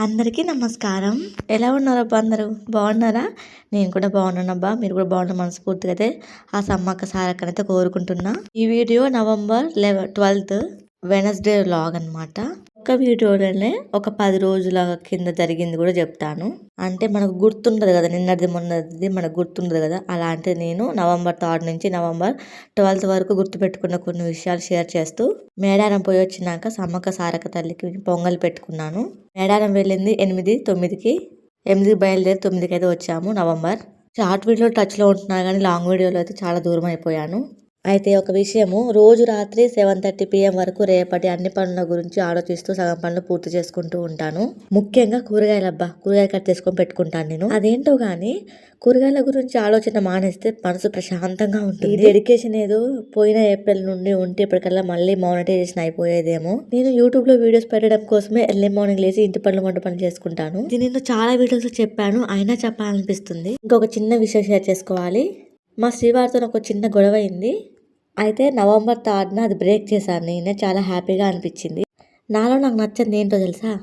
అందరికీ నమస్కారం. ఎలా ఉన్నారబ్బా అందరూ? బాగున్నారా? నేను కూడా బాగున్నానబ్బా మీరు కూడా బాగున్న మనస్ఫూర్తిగా అయితే ఆ సమ్మక్క సారక్కనైతే కోరుకుంటున్నా. ఈ video November eleven twelfth Wednesday vlog అనమాట ఒక్క వీడియోలోనే ఒక పది రోజుల కింద జరిగింది కూడా చెప్తాను. అంటే మనకు గుర్తుండదు కదా నిన్నటిది మొన్నది మనకు గుర్తుండదు కదా. అలాంటి నేను నవంబర్ థర్డ్ నుంచి నవంబర్ ట్వెల్త్ వరకు గుర్తుపెట్టుకున్న కొన్ని విషయాలు షేర్ చేస్తూ మేడారం పోయి వచ్చినాక సమ్మక్క సారక తల్లికి పొంగల్ పెట్టుకున్నాను. మేడారం వెళ్ళింది ఎనిమిది తొమ్మిదికి. ఎనిమిదికి బయలుదేరి తొమ్మిదికి అయితే వచ్చాము నవంబర్. షార్ట్ వీడియో టచ్లో ఉంటున్నా కానీ లాంగ్ వీడియోలో అయితే చాలా దూరం అయిపోయాను. అయితే ఒక విషయము రోజు రాత్రి సెవెన్ థర్టీ పిఎం వరకు రేపటి అన్ని పనుల గురించి ఆలోచిస్తూ సగం పనులు పూర్తి చేసుకుంటూ ఉంటాను. ముఖ్యంగా కూరగాయలు అబ్బా కూరగాయలు కట్ చేసుకొని పెట్టుకుంటాను నేను. అదేంటో కానీ కూరగాయల గురించి ఆలోచన మానేస్తే మనసు ప్రశాంతంగా ఉంటుంది. డెడికేషన్ ఏదో పోయిన ఏప్రిల్ నుండి ఉంటే ఇప్పటికల్లా మళ్ళీ మానిటైజేషన్ అయిపోయేదేమో. నేను యూట్యూబ్లో వీడియోస్ పెట్టడం కోసమే ఎర్లీ మార్నింగ్ లేచి ఇంటి పనులు వంట పనులు చేసుకుంటాను. నేను చాలా వీడియోస్ చెప్పాను అయినా చెప్పాలనిపిస్తుంది. ఇంకొక చిన్న విషయం షేర్ చేసుకోవాలి. మా శ్రీవారితో ఒక చిన్న గొడవ అయింది అయితే నవంబర్ థర్డ్న అది బ్రేక్ చేశాను. నేనే చాలా హ్యాపీగా అనిపించింది. నాలో నాకు నచ్చింది ఏంటో తెలుసా?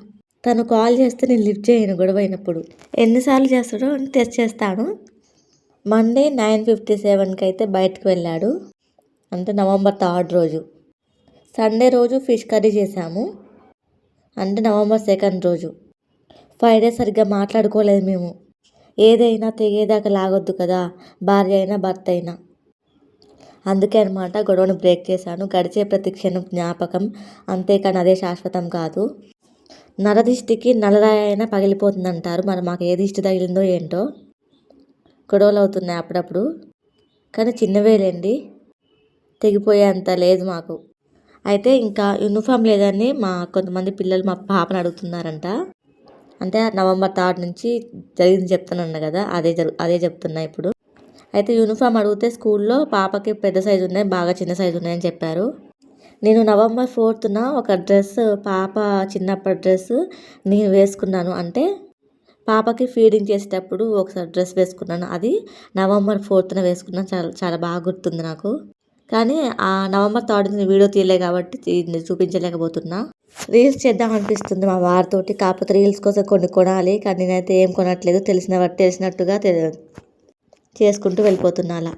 తను కాల్ చేస్తే నేను లిఫ్ట్ చేయను గొడవ అయినప్పుడు ఎన్నిసార్లు చేస్తాడో అని టెస్ట్ చేస్తాను. మండే నైన్ ఫిఫ్టీ సెవెన్కి అయితే బయటకు వెళ్ళాడు. అంటే నవంబర్ థర్డ్ రోజు. సండే రోజు ఫిష్ కర్రీ చేశాము. అంటే నవంబర్ సెకండ్ రోజు. ఫైవ్ డేస్ సరిగ్గా మాట్లాడుకోలేదు మేము. ఏదైనా తెగేదాకా లాగొద్దు కదా భార్య అయినా భర్త అయినా అందుకే అనమాట గొడవను బ్రేక్ చేశాను. గడిచే ప్రతి క్షణం జ్ఞాపకం. అంతేకాని అదే శాశ్వతం కాదు. నరదిష్టికి నలరాయి అయినా పగిలిపోతుంది అంటారు మరి మాకు ఏ దిష్టి తగిలిందో ఏంటో? గొడవలు అవుతున్నాయి అప్పుడప్పుడు. కానీ చిన్నవేలేండి తెగిపోయేంత లేదు మాకు. అయితే ఇంకా యూనిఫామ్ లేదని మా కొంతమంది పిల్లలు మా పాపను అడుగుతున్నారంట. అంటే నవంబర్ థర్డ్ నుంచి జరిగింది చెప్తానన్నా కదా అదే జరు అదే చెప్తున్నా ఇప్పుడు. అయితే యూనిఫామ్ అడిగితే స్కూల్లో పాపకి పెద్ద సైజు ఉన్నాయి బాగా చిన్న సైజు ఉన్నాయని చెప్పారు. నేను నవంబర్ ఫోర్త్న ఒక డ్రెస్ పాప చిన్నప్పటి డ్రెస్ నేను వేసుకున్నాను. అంటే పాపకి ఫీడింగ్ చేసేటప్పుడు ఒకసారి డ్రెస్ వేసుకున్నాను. అది నవంబర్ ఫోర్త్న వేసుకున్నాను. చాలా చాలా బాగా గుర్తుంది నాకు. కానీ ఆ నవంబర్ థర్డ్ వీడియో తీయలే కాబట్టి చూపించలేకపోతున్నా. రీల్స్ చేద్దాం అనిపిస్తుంది మా వారితోటి కాకపోతే రీల్స్ కోసం కొన్ని కొనాలి కానీ నేనైతే ఏం కొనట్లేదు తెలిసిన తెలిసినట్టుగా చేసుకుంటూ వెళ్ళిపోతున్నా అలా.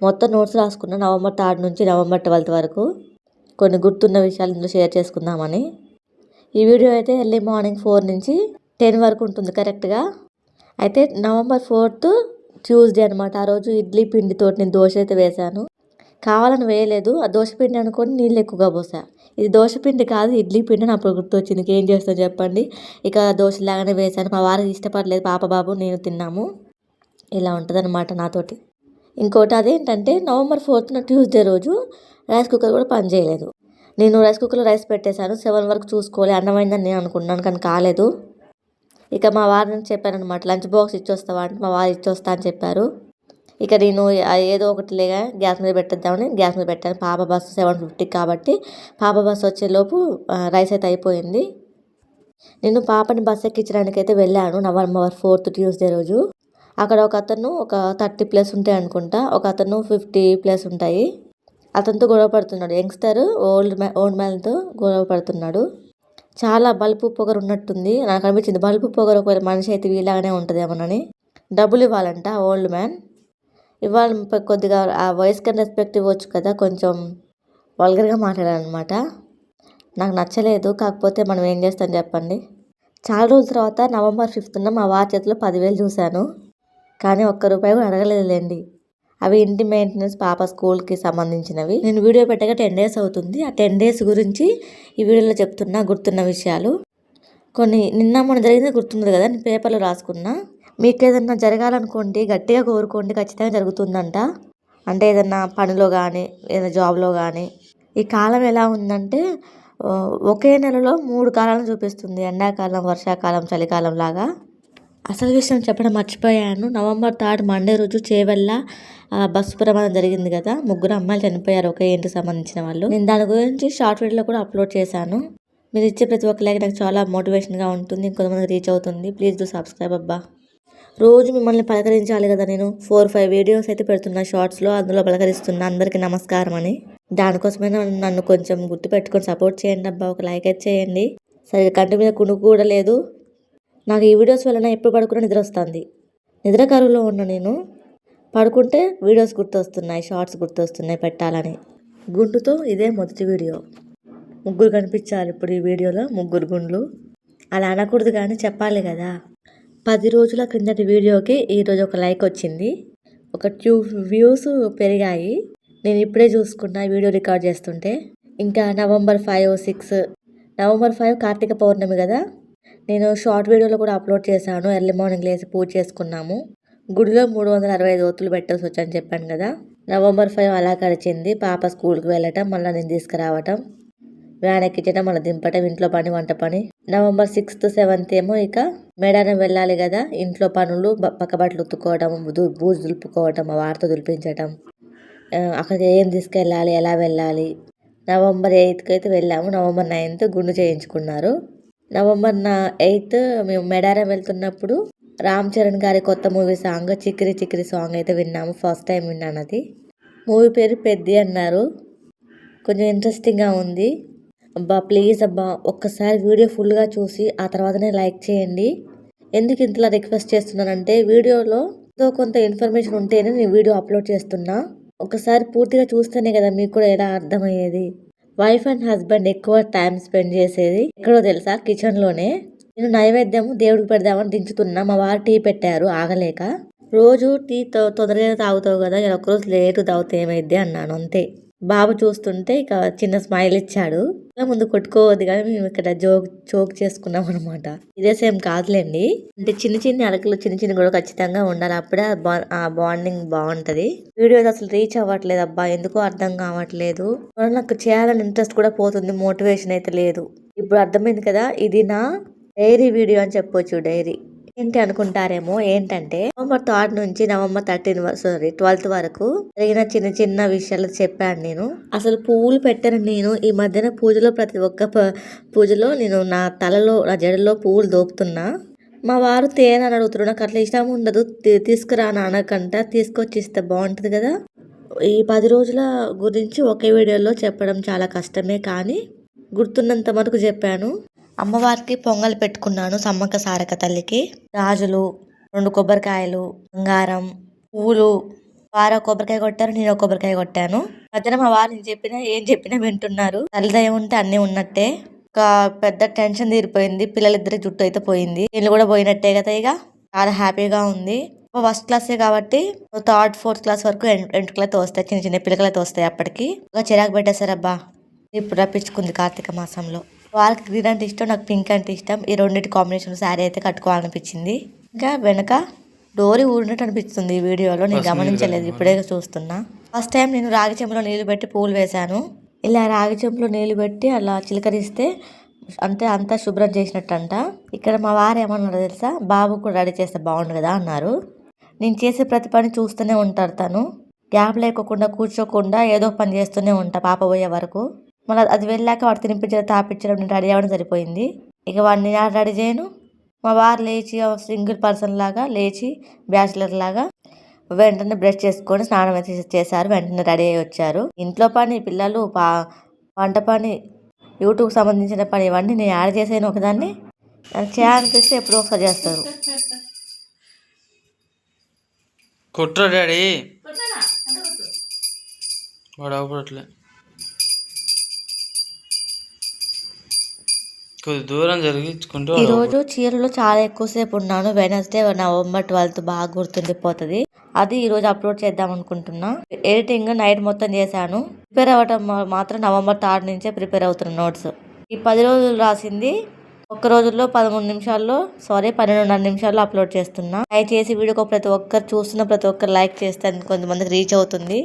మొత్తం నోట్స్ రాసుకున్న నవంబర్ థర్డ్ నుంచి నవంబర్ ట్వెల్త్ వరకు కొన్ని గుర్తున్న విషయాలు ఇందులో షేర్ చేసుకుందామని. ఈ వీడియో అయితే ఎర్లీ మార్నింగ్ ఫోర్ నుంచి టెన్ వరకు ఉంటుంది కరెక్ట్గా? అయితే నవంబర్ ఫోర్త్ ట్యూస్డే అనమాట ఆ రోజు ఇడ్లీ పిండితో నేను దోశ అయితే వేశాను. కావాలని వేయలేదు. ఆ దోశ పిండి అనుకొని నీళ్ళు ఎక్కువగా పోసా. ఇది దోశ పిండి కాదు ఇడ్లీ పిండి నాకు గుర్తొచ్చింది. ఏం చేస్తాను చెప్పండి. ఇక దోశలాగానే వేశాను మా వారికి ఇష్టపడలేదు పాప బాబు నేను తిన్నాము. ఇలా ఉంటుందన్నమాట నాతోటి. ఇంకోటి అదేంటంటే నవంబర్ ఫోర్త్న ట్యూస్డే రోజు రైస్ కుక్కర్ కూడా పనిచేయలేదు నేను రైస్ కుక్కర్లో రైస్ పెట్టేశాను. సెవెన్ వరకు చూసుకోవాలి. అన్నమైందని నేను అనుకున్నాను కానీ కాలేదు. ఇక మా వారిని చెప్పాను అనమాట లంచ్ బాక్స్ ఇచ్చొస్తావా అంటే మా వారు ఇచ్చొస్తా అని చెప్పారు. ఇక నేను ఏదో ఒకటి లేగా గ్యాస్ మీద పెట్టేద్దామని గ్యాస్ మీద పెట్టాను. పాప బస్సు సెవెన్ ఫిఫ్టీకి కాబట్టి పాప బస్సు వచ్చేలోపు రైస్ అయితే అయిపోయింది. నేను పాపని బస్ ఎక్కించడానికి అయితే వెళ్ళాను నవంబర్ ఫోర్త్ ట్యూస్డే రోజు. అక్కడ ఒక అతను ఒక థర్టీ ప్లస్ ఉంటాయి అనుకుంటా ఒక అతను ఫిఫ్టీ ప్లస్ ఉంటాయి. అతనితో గొడవ పడుతున్నాడు యంగ్స్టర్ ఓల్డ్ మ్యా ఓల్డ్ మ్యాన్తో గొడవ పడుతున్నాడు. చాలా బల్పు పొగరు ఉన్నట్టుంది నాకు అనిపించింది బల్పు పొగరు ఒకవేళ మనిషి అయితే వీలాగానే ఉంటుందేమోనని. డబ్బులు ఇవ్వాలంట ఓల్డ్ మ్యాన్. ఇవాళ కొద్దిగా ఆ వయసుకి రెస్పెక్ట్ ఇవ్వచ్చు కదా కొంచెం వల్గర్గా మాట్లాడాలన్నమాట. నాకు నచ్చలేదు కాకపోతే మనం ఏం చేస్తాం చెప్పండి. చాలా రోజుల తర్వాత నవంబర్ ఫిఫ్త్న మా వారి చేతిలో పదివేలు చూశాను. కానీ ఒక్క రూపాయి కూడా అడగలేదులేండి. అవి ఇంటి మెయింటెనెన్స్ పాప స్కూల్కి సంబంధించినవి. నేను వీడియో పెట్టగా టెన్ డేస్ అవుతుంది. ఆ టెన్ డేస్ గురించి ఈ వీడియోలో చెప్తున్నా గుర్తున్న విషయాలు. కొన్ని నిన్న మొన్న జరిగింది గుర్తుంది కదా నేను పేపర్లో రాసుకున్నా. మీకు ఏదన్నా జరగాలనుకోండి గట్టిగా కోరుకోండి ఖచ్చితంగా జరుగుతుందంట. అంటే ఏదన్నా పనిలో కానీ ఏదైనా జాబ్లో కానీ ఈ కాలం ఎలా ఉందంటే ఒకే నెలలో మూడు కాలాలను చూపిస్తుంది. ఎండాకాలం వర్షాకాలం చలికాలం లాగా. అసలు విషయం చెప్పడం మర్చిపోయాను. నవంబర్ థర్డ్ మండే రోజు చేవల్ల బస్సు ప్రమాదం జరిగింది కదా. ముగ్గురు అమ్మాయిలు చనిపోయారు ఒకే ఇంటికి సంబంధించిన వాళ్ళు. నేను దాని గురించి షార్ట్ వీడియోలో కూడా అప్లోడ్ చేశాను. మీరు ఇచ్చే ప్రతి ఒక్క లైక్ నాకు చాలా మోటివేషన్గా ఉంటుంది ఇంకొంతమంది రీచ్ అవుతుంది. ప్లీజ్ డూ సబ్స్క్రైబ్ అబ్బా. రోజు మిమ్మల్ని పలకరించాలి కదా నేను. ఫోర్ ఫైవ్ వీడియోస్ అయితే పెడుతున్నా షార్ట్స్లో అందులో పలకరిస్తున్నా. అందరికీ నమస్కారం అని. దానికోసమైనా నన్ను కొంచెం గుర్తుపెట్టుకొని సపోర్ట్ చేయండి అబ్బా. ఒక లైక్ అయితే చేయండి. సరే కంటి మీద కునుకు కూడా లేదు. నాకు ఈ వీడియోస్ వలన ఎప్పుడు పడుకున్నా నిద్ర వస్తుంది. నిద్ర కరువులో ఉన్న నేను పడుకుంటే వీడియోస్ గుర్తొస్తున్నాయి షార్ట్స్ గుర్తొస్తున్నాయి పెట్టాలని. గుండుతో ఇదే మొదటి వీడియో ముగ్గురు కనిపించారు ఇప్పుడు ఈ వీడియోలో ముగ్గురు గుండ్లు. అలా అనకూడదు కానీ చెప్పాలి కదా. పది రోజుల క్రిందటి వీడియోకి ఈరోజు ఒక లైక్ వచ్చింది. ఒక ట్యూ వ్యూస్ పెరిగాయి. నేను ఇప్పుడే చూసుకున్నా వీడియో రికార్డ్ చేస్తుంటే. ఇంకా November five six. November five Karthika Pournami కదా. నేను షార్ట్ వీడియోలో కూడా అప్లోడ్ చేశాను. ఎర్లీ మార్నింగ్ లేసి పూజ చేసుకున్నాము. గుడిలో మూడు వందల అరవై ఐదు ఓతులు పెట్టాల్సి వచ్చని చెప్పాను కదా. నవంబర్ ఫైవ్ అలా గడిచింది. పాప స్కూల్కి వెళ్ళటం మళ్ళీ నేను తీసుకురావటం. వ్యాన్ ఎక్కించడం మళ్ళీ దింపటం ఇంట్లో పని వంట పని. నవంబర్ సిక్స్త్ సెవెంత్ ఏమో ఇక మేడారం వెళ్ళాలి కదా. ఇంట్లో పనులు పక్క బట్టలు ఉత్తుకోవడం బూజు దులుపుకోవటం ఆ వారితో దులిపించటం. అక్కడికి ఏం తీసుకెళ్ళాలి ఎలా వెళ్ళాలి? నవంబర్ ఎయిత్కి అయితే వెళ్ళాము. నవంబర్ నైన్త్ గుండు చేయించుకున్నారు. నవంబర్ నా ఎయిత్ మేము మెడారం వెళ్తున్నప్పుడు రామ్ చరణ్ గారి కొత్త movie song Chikkiri Chikkiri song అయితే విన్నాము. ఫస్ట్ టైం విన్నాను అది మూవీ పేరు పెద్ది అన్నారు. కొంచెం ఇంట్రెస్టింగ్గా ఉంది. అబ్బా ప్లీజ్ అబ్బా ఒక్కసారి వీడియో ఫుల్గా చూసి ఆ తర్వాతనే లైక్ చేయండి. ఎందుకు ఇంతలా రిక్వెస్ట్ చేస్తున్నానంటే వీడియోలో ఎంతో కొంత ఇన్ఫర్మేషన్ ఉంటేనే నేను వీడియో అప్లోడ్ చేస్తున్నా. ఒకసారి పూర్తిగా చూస్తేనే కదా మీకు కూడా ఎలా అర్థమయ్యేది. వైఫ్ అండ్ హస్బెండ్ ఎక్కువ టైం స్పెండ్ చేసేది ఎక్కడో తెలుసా? కిచెన్లోనే నేను నైవేద్యం దేవుడికి పెడదామని దించుతున్నా మా వారు టీ పెట్టారు ఆగలేక. రోజు టీ తొందరగా తాగుతావు కదా ఇలా ఒకరోజు లేటు తాగుతే ఏమైద్ది? అన్నాను అంతే. బాబు చూస్తుంటే ఇక చిన్న స్మైల్ ఇచ్చాడు. ముందు కొట్టుకోవద్దు కానీ మేము ఇక్కడ జోక్ జోక్ చేసుకున్నాం అనమాట ఇదే సేమ్ కాదులేండి. అంటే చిన్న చిన్న అలకలు చిన్న చిన్న కూడా ఖచ్చితంగా ఉండాలి. అప్పుడే ఆ బా- ఆ బాండింగ్ బాగుంటది. వీడియో అసలు రీచ్ అవ్వట్లేదు అబ్బా. ఎందుకో అర్థం కావట్లేదు. నాకు చేయాలని ఇంట్రెస్ట్ కూడా పోతుంది. మోటివేషన్ అయితే లేదు. ఇప్పుడు అర్థమైంది కదా? ఇది నా డైరీ వీడియో అని చెప్పొచ్చు డైరీ. ఏంటి అనుకుంటారేమో ఏంటంటే నవంబర్ థర్డ్ నుంచి నవంబర్ థర్టీన్ సారీ ట్వెల్త్ వరకు జరిగిన చిన్న చిన్న విషయాలు చెప్పాను నేను. అసలు పువ్వులు పెట్టాను నేను. ఈ మధ్యన పూజలో ప్రతి ఒక్క పూజలో నేను నా తలలో నా జడలో పువ్వులు దోపుతున్నా. మా వారు తేనె అని అడుగుతున్నారు. నాకు అట్లా ఇష్టం ఉండదు. తీసుకురా నాన్నకంట. తీసుకొచ్చి ఇస్తే బాగుంటుంది కదా. ఈ పది రోజుల గురించి ఒకే వీడియోలో చెప్పడం చాలా కష్టమే కానీ గుర్తున్నంత వరకు చెప్పాను. అమ్మవారికి పొంగల్ పెట్టుకున్నాను సమ్మక్క సారక తల్లికి. రాజులు రెండు కొబ్బరికాయలు బంగారం పువ్వులు వారు కొబ్బరికాయ కొట్టారు నేను కొబ్బరికాయ కొట్టాను. మధ్యన మా వారు నేను చెప్పినా ఏం చెప్పినా వింటున్నారు. తల్లిదయ ఉంటే అన్నీ ఉన్నట్టే. ఒక పెద్ద టెన్షన్ తీరిపోయింది. పిల్లలిద్దరి జుట్టు అయితే పోయింది. వీళ్ళు కూడా పోయినట్టే కదా ఇక. చాలా హ్యాపీగా ఉంది. ఫస్ట్ క్లాసే కాబట్టి థర్డ్ ఫోర్త్ క్లాస్ వరకు ఎం- ఎంటుకలతో వస్తాయి. చిన్న చిన్న పిల్లకలతో వస్తాయి అప్పటికి. ఒక చిరాకు పెట్టేశారబ్బా ఇప్పుడు రప్పించుకుంది కార్తీక మాసంలో. వాళ్ళకి గ్రీన్ అంటే ఇష్టం నాకు పింక్ అంటే ఇష్టం. ఈ రెండింటి కాంబినేషన్ శారీ అయితే కట్టుకోవాలనిపించింది. ఇంకా వెనక డోరీ ఊరినట్టు అనిపిస్తుంది ఈ వీడియోలో. నేను గమనించలేదు ఇప్పుడే చూస్తున్నా. ఫస్ట్ టైం నేను రాగి చెంబులో నీళ్ళు పెట్టి పూలు వేశాను. ఇలా రాగి చెంబులో నీళ్ళు పెట్టి అలా చిలకరిస్తే అంటే అంతా శుభ్రం చేసినట్టంట. ఇక్కడ మా వారు ఏమన్నారో తెలుసా? బాబు కూడా రెడీ చేస్తే బాగుండు కదా అన్నారు. నేను చేసే ప్రతి పని చూస్తూనే ఉంటారు తను. గ్యాప్ లేకోకుండా కూర్చోకుండా ఏదో పని చేస్తూనే ఉంటా పాప పోయే వరకు. మళ్ళీ అది వెళ్ళాక వాడు తినిపించడం తాపించడం నేను రెడీ అవ్వడం సరిపోయింది. ఇక వాడిని నేను రెడీ చేయను. మా వారు లేచి సింగిల్ పర్సన్ లాగా లేచి బ్యాచిలర్ లాగా వెంటనే బ్రష్ చేసుకొని స్నానం అయితే చేశారు. వెంటనే రెడీ అయ్యి వచ్చారు. ఇంట్లో పని పిల్లలు పా వంట పని యూట్యూబ్ సంబంధించిన పని ఇవన్నీ నేను యాడ్ చేసాను ఒకదాన్ని. చేయాలనిపిస్తే ఎప్పుడో ఒకసారి చేస్తారు. కొట్రా డాడీ. వాడు కొద్ది దూరం జరిగించుకుంటూ ఈ రోజు చీరలో చాలా ఎక్కువసేపు ఉన్నాను. వెనస్డే నవంబర్ ట్వెల్త్ బాగా గుర్తుండిపోతుంది. అది ఈ రోజు అప్లోడ్ చేద్దాం అనుకుంటున్నా. ఎడిటింగ్ నైట్ మొత్తం చేశాను. ప్రిపేర్ అవ్వటం మాత్రం నవంబర్ థర్డ్ నుంచే ప్రిపేర్ అవుతున్న నోట్స్ ఈ పది రోజులు రాసింది. ఒక్క రోజుల్లో పదమూడు నిమిషాల్లో సారీ పన్నెండున్నర నిమిషాల్లో అప్లోడ్ చేస్తున్నా. దయచేసి వీడియోకి ప్రతి ఒక్కరు చూస్తున్న ప్రతి ఒక్కరు లైక్ చేస్తే కొంతమందికి రీచ్ అవుతుంది.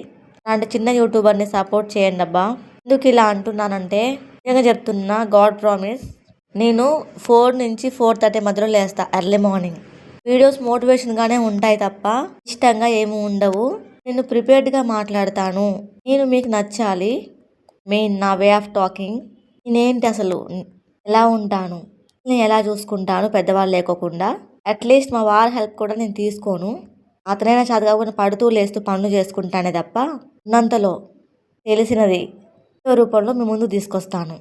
అలాంటి చిన్న యూట్యూబర్ని సపోర్ట్ చేయండి అబ్బా. ఎందుకు ఇలా అంటున్నానంటే నిజంగా చెప్తున్నా గాడ్ ప్రామిస్ నేను ఫోర్ నుంచి ఫోర్ థర్టీ మధ్యలో లేస్తా ఎర్లీ మార్నింగ్ వీడియోస్ మోటివేషన్గానే ఉంటాయి తప్ప ఇష్టంగా ఏమి ఉండవు. నేను ప్రిపేర్డ్గా మాట్లాడతాను. నేను మీకు నచ్చాలి. మెయిన్ నా వే ఆఫ్ టాకింగ్. నేనేంటి అసలు? ఎలా ఉంటాను? నేను ఎలా చూసుకుంటాను? పెద్దవాళ్ళు లేకోకుండా. అట్లీస్ట్ మా వారి హెల్ప్ కూడా నేను తీసుకోను. అతనైనా చదవకుండా పడుతూ లేస్తూ పనులు చేసుకుంటానే తప్ప ఉన్నంతలో తెలిసినది రూపంలో మీ ముందు తీసుకొస్తాను.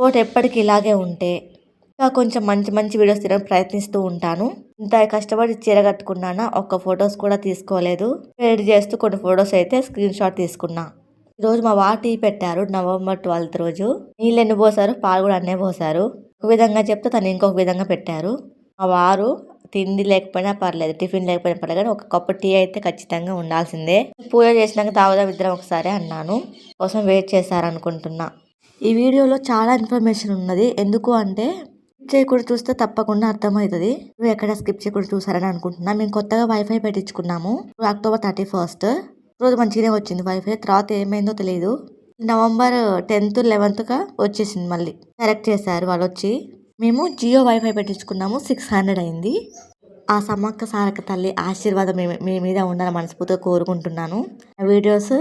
కోట్ ఎప్పటికీ ఇలాగే ఉంటే ఇంకా కొంచెం మంచి మంచి వీడియోస్ తీయడానికి ప్రయత్నిస్తూ ఉంటాను. ఇంత కష్టపడి చీర కట్టుకున్నానా ఒక్క ఫొటోస్ కూడా తీసుకోలేదు. ఎడిట్ చేస్తూ కొన్ని ఫొటోస్ అయితే స్క్రీన్ షాట్ తీసుకున్నా. ఈరోజు మా వారు టీ పెట్టారు నవంబర్ ట్వెల్త్ రోజు. నీళ్ళు ఎన్ని పోసారు? పాలు కూడా అన్నే పోసారు. ఒక విధంగా చెప్తే తను ఇంకొక విధంగా పెట్టారు. మా వారు తిండి లేకపోయినా పర్లేదు టిఫిన్ లేకపోయినా పర్లేదు కానీ ఒక కప్పు టీ అయితే ఖచ్చితంగా ఉండాల్సిందే. పూజ చేసినాక తాగుదాం ఇద్దరం ఒకసారి అన్నాను. కోసం వెయిట్ చేశారనుకుంటున్నా. ఈ వీడియోలో చాలా ఇన్ఫర్మేషన్ ఉన్నది. ఎందుకు అంటే స్కిప్ చేయకుండా చూస్తే తప్పకుండా అర్థమవుతుంది. నువ్వు ఎక్కడ స్కిప్ చేయకుండా చూసారని అనుకుంటున్నా. మేము కొత్తగా వైఫై పెట్టించుకున్నాము. అక్టోబర్ థర్టీ ఫస్ట్ రోజు మంచిగానే వచ్చింది వైఫై తర్వాత ఏమైందో తెలియదు నవంబర్ టెన్త్ లెవెన్త్గా వచ్చేసింది మళ్ళీ. కరెక్ట్ చేశారు వాళ్ళు వచ్చి మేము జియో వైఫై పెట్టించుకున్నాము. సిక్స్ హండ్రెడ్ అయింది. ఆ సమ్మక్క సారక్క తల్లి ఆశీర్వాదం మీ మీ మీద ఉండాలని మనస్ఫూర్తిగా కోరుకుంటున్నాను. ఆ వీడియోస్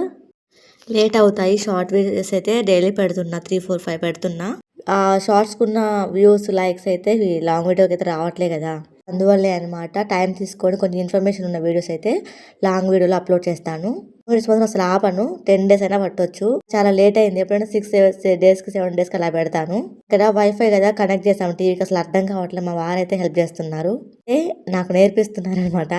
లేట్ అవుతాయి. షార్ట్ వీడియోస్ అయితే డైలీ పెడుతున్నా. త్రీ ఫోర్ ఫైవ్ పెడుతున్నా. ఆ షార్ట్స్కున్న వ్యూస్ లైక్స్ అయితే లాంగ్ వీడియోకి అయితే రావట్లే కదా. అందువల్లే అనమాట టైం తీసుకొని కొంచెం ఇన్ఫర్మేషన్ ఉన్న వీడియోస్ అయితే లాంగ్ వీడియోలో అప్లోడ్ చేస్తాను. వీడియోస్ మాత్రం అసలు ఆపను. టెన్ డేస్ అయినా పట్టొచ్చు. చాలా లేట్ అయింది. ఎప్పుడైనా సిక్స్ డేస్కి సెవెన్ డేస్కి అలా పెడతాను. ఇక్కడ వైఫై కదా కనెక్ట్ చేసాము. టీవీకి అసలు అర్థం కావట్లేదు. మా వారైతే హెల్ప్ చేస్తున్నారు. ఏ నాకు నేర్పిస్తున్నారు అనమాట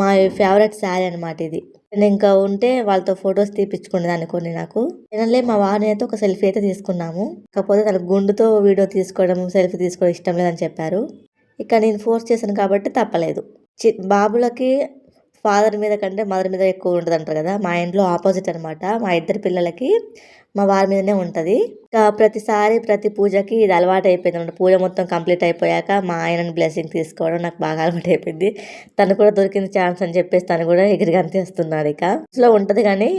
మా ఫేవరెట్ శారీ అనమాట ఇది. నేను ఇంకా ఉంటే వాళ్ళతో ఫొటోస్ తీపించుకునేదాన్ని కొన్ని నాకు. వినలే మా వారిని అయితే ఒక సెల్ఫీ అయితే తీసుకున్నాము. కాకపోతే తన గుండుతో వీడియో తీసుకోవడం సెల్ఫీ తీసుకోవడం ఇష్టం లేదని చెప్పారు. ఇక నేను ఫోర్స్ చేశాను కాబట్టి తప్పలేదు. చి బాబులకి ఫాదర్ మీద కంటే మదర్ మీద ఎక్కువ ఉంటుంది అంటారు కదా? మా ఇంట్లో ఆపోజిట్ అనమాట మా ఇద్దరు పిల్లలకి మా వారి మీదనే ఉంటుంది. ప్రతిసారి ప్రతి పూజకి ఇది అలవాటు అయిపోయింది అనమాట పూజ మొత్తం కంప్లీట్ అయిపోయాక మా ఆయనని బ్లెస్సింగ్ తీసుకోవడం నాకు బాగా అలవాటు అయిపోయింది. తను కూడా దొరికింది ఛాన్స్ అని చెప్పేసి తను కూడా ఎగిరి అంతేస్తున్నాడు ఇక. అసలు ఉంటుంది కానీ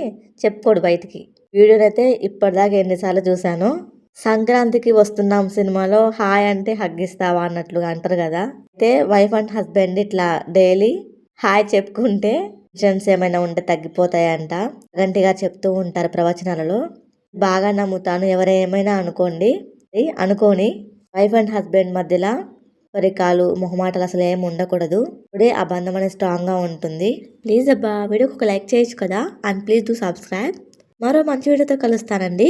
చెప్పుకోడు బయటికి. వీడియోనైతే అయితే ఇప్పటిదాకా ఎన్నిసార్లు చూశాను సంక్రాంతికి వస్తున్నాం సినిమాలో. హాయ్ అంటే హగ్గిస్తావా అన్నట్లుగా అంటారు కదా. అయితే వైఫ్ అండ్ హస్బెండ్ ఇట్లా డైలీ హాయ్ చెప్పుకుంటే టెన్షన్స్ ఏమైనా ఉంటే తగ్గిపోతాయంట. గంటిగా చెప్తూ ఉంటారు ప్రవచనాలలో. బాగా నమ్ముతాను ఎవరేమైనా అనుకోండి. అనుకోని వైఫ్ అండ్ హస్బెండ్ మధ్యలో పరికాలు మొహమాటలు అసలు ఏమి ఉండకూడదు. ఇప్పుడే ఆ బంధం అనేది స్ట్రాంగ్గా ఉంటుంది. ప్లీజ్ అబ్బా వీడియోకి ఒక లైక్ చేయొచ్చు కదా. And please do subscribe. మరో మంచి వీడియోతో కలుస్తానండి.